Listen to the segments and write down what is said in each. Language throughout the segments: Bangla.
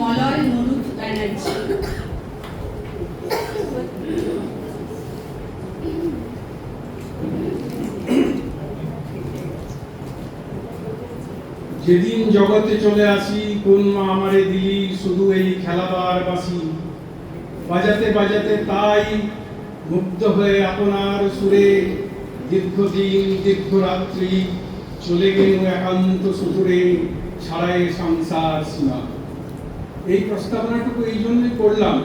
মলয় মরুত ব্যানার্জি। যেদিন জগতে চলে আসি, কোন মা আমারে দিলি শুধু এই খেলাবার বাসি? বাজাতে বাজাতে তাই মুগ্ধ হয়ে আপনার সুরে দীর্ঘদিন দীর্ঘ রাত্রি চলে গেল একান্ত সুদূরে ছাড়াই সংসার সীমা। এই প্রস্তাবনাটুকু এই জন্যই করলাম।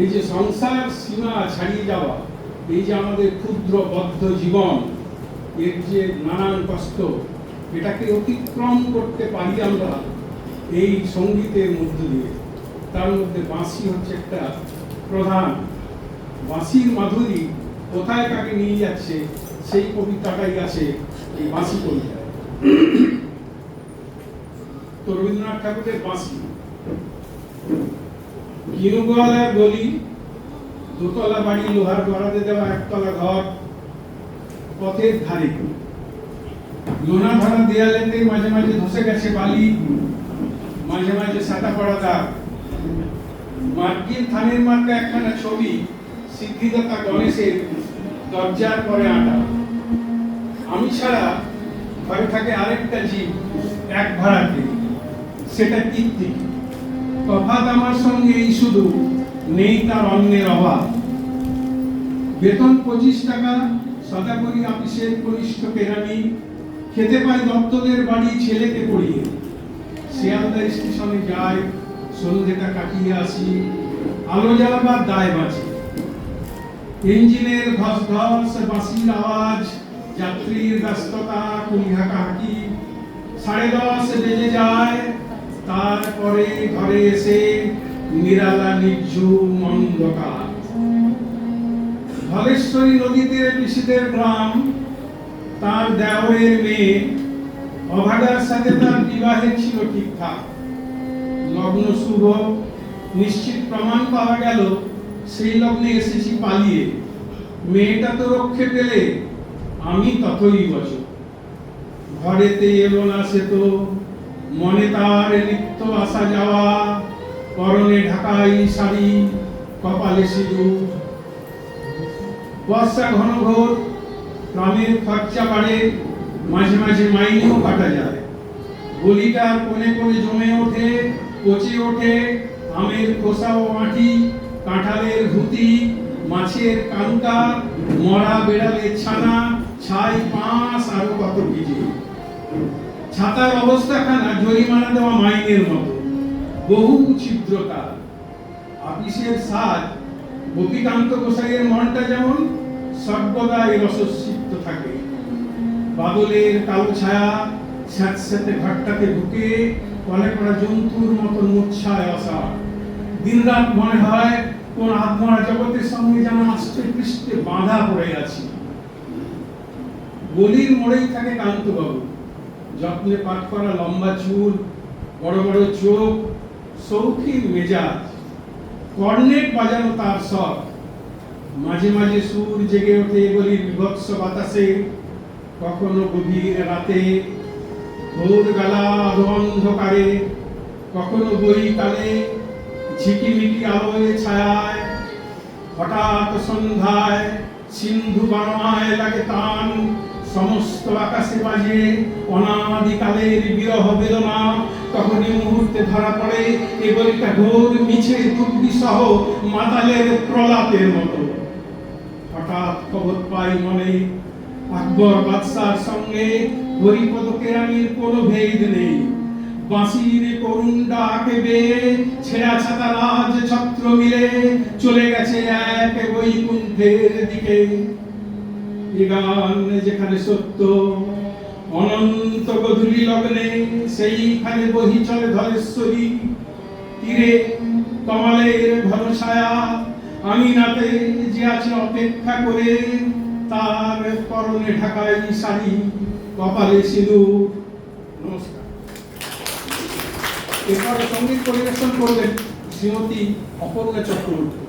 এই যে সংসার সীমা ছাড়িয়ে যাওয়া, এই যে আমাদের ক্ষুদ্র বদ্ধ জীবন, এর যে নানান কষ্ট, এটাকে অতিক্রম করতে পারি আমরা এই সঙ্গীতের মধ্য দিয়ে। তার মধ্যে বাঁশি হচ্ছে একটা প্রধান। বাঁশির মাধুরী কোথায় কাকে নিয়ে যাচ্ছে, সেই কবিতাটাই আছে এই বাঁশি কবিতা তো রবীন্দ্রনাথ ঠাকুরের বাঁশি। কিনুগোয়ালার গলি, দোতলা বাড়ি, লোহার গড়াতে দেওয়া একতলা ঘর, পথের ধারে। লোনা ধরা দেয়ালেতে মাঝে মাঝে ধসে গেছে বালি, মাঝে মাঝে সাটা পড়া দাগ। মার্কিন থানের মার্কা একখানা ছবি, সিদ্ধিদাতা গণেশের দরজার পরে আটা। আমি ছাড়া ঘরে থাকে আরেকটা জীব, এক ভাড়াতে। সেটা কীর্তি। তফাৎ আমার সঙ্গে এই শুধু, নেই তার অন্যের অভাব। বেতন পঁচিশ টাকা সদা করি অফিসের কনিষ্ঠ কেরানি খেতে পাই দত্তদের বাড়ি ছেলেকে পড়িয়ে। শিয়ালদা স্টেশনে যাই সন্ধ্যেটা কাটিয়ে আসি, আলো জ্বালাবার দায় বাঁচে। ইঞ্জিনের ঘস ঘস বাঁশির আওয়াজ, যাত্রীর ব্যস্ততা কুলিহা কাকি সাড়ে দশ বেজে যায় তারপরে ঘরে এসে নিরালা নির্ঝুম অন্ধকার। ধলেশ্বরী নদী তীরে পিসিদের গ্রাম, তার দেওরের মেয়ে, অভাগার সাথে তার বিবাহের ছিল ঠিকঠাক। লগ্ন শুভ, নিশ্চিত প্রমাণ পাওয়া গেল, সেই লগ্নে এসেছি পালিয়ে। মেয়েটা তো রক্ষে পেলে, আমি ততই বছর ঘরেতে এলো না সে তো মনে তার নিত্য আসা যাওয়া, পরনে ঢাকাই শাড়ি, কপালে সিঁদুর। বর্ষা ঘন ঘোর গ্রামের খরচা বাড়ে, মাঝে মাঝে মাইনেও কাটা যায়। গলিটার কোণে কোণে জমে ওঠে, পচে ওঠে, আমের খোসা ও মাটি কাঁঠালের ঘুতি মাছের কানকা, মরা বেড়ালের ছানা, ছাই, পাঁশ, আরও কত কিছু। ছাতার অবস্থা অবস্থাখানা জরিমানা দেওয়া মাইনের মতো। বহু ছিদ্রতা। আপিসের সাজ গোপীকান্ত গোসাইয়ের মনটা যেমন সর্বদাই রসস্বিপ্ত থাকে। বাদলের কালো ছায়া স্যাঁতস্যাঁতে ঘরটাতে ঢুকে কলে করা জন্তুর মতো মূর্ছায় আসা দিনরাত মনে হয় কোন আত্মরা জগতের সঙ্গে যেন আষ্টে পৃষ্ঠে বাঁধা পড়ে আছি। গলির মোড়েই থাকে কান্তবাবু। যত্নে পাঠ করা লম্বা চুল, বড় বড় চোখ সৌখিন মেজাজ, কর্নেট বাজানো তার শখ। মাঝে মাঝে সুর জেগে ওঠে বলি বিভৎস বাতাসে, কখনো গভীর রাতে, ভোরবেলা আধো অন্ধকারে, কখনো বইকালে ঝিকিমিকি আলোয় ছায়ায়, হঠাৎ সন্ধ্যায় সিন্ধু বানায় লাগে টান সমস্ত আকাশে বাজে অনাদিকালের বিরহ বেদনা তখনই মুহূর্তে ধরা পড়ে। এ বলিটা ঘোর মিছে টুকরি সহ মাতালের প্রলাপের মতো। হঠাৎ খবর পাই মনে, আকবর বাদশার সঙ্গে হরিপদ কেরানির কোনো ভেদ নেই। বাঁশির করুণ ডাকে বেয়ে ছেঁড়া ছাতা রাজ ছত্র মিলে চলে গেছে এক বৈকুণ্ঠের দিকে। এ যেখানে সত্য, অনন্ত গধূলি লগ্নে সেইখানে বহি চলে ধলেশ্বরী। তীরে কমলের ছায়া আমি নাতে যে আছে অপেক্ষা করে, তার পরনে ঢাকাই শাড়ি, কপালে সিঁদুর। নমস্কার। এরপরে সংগীত পরিবেশন করবেন শ্রীমতী অপর্ণা চক্রবর্তী।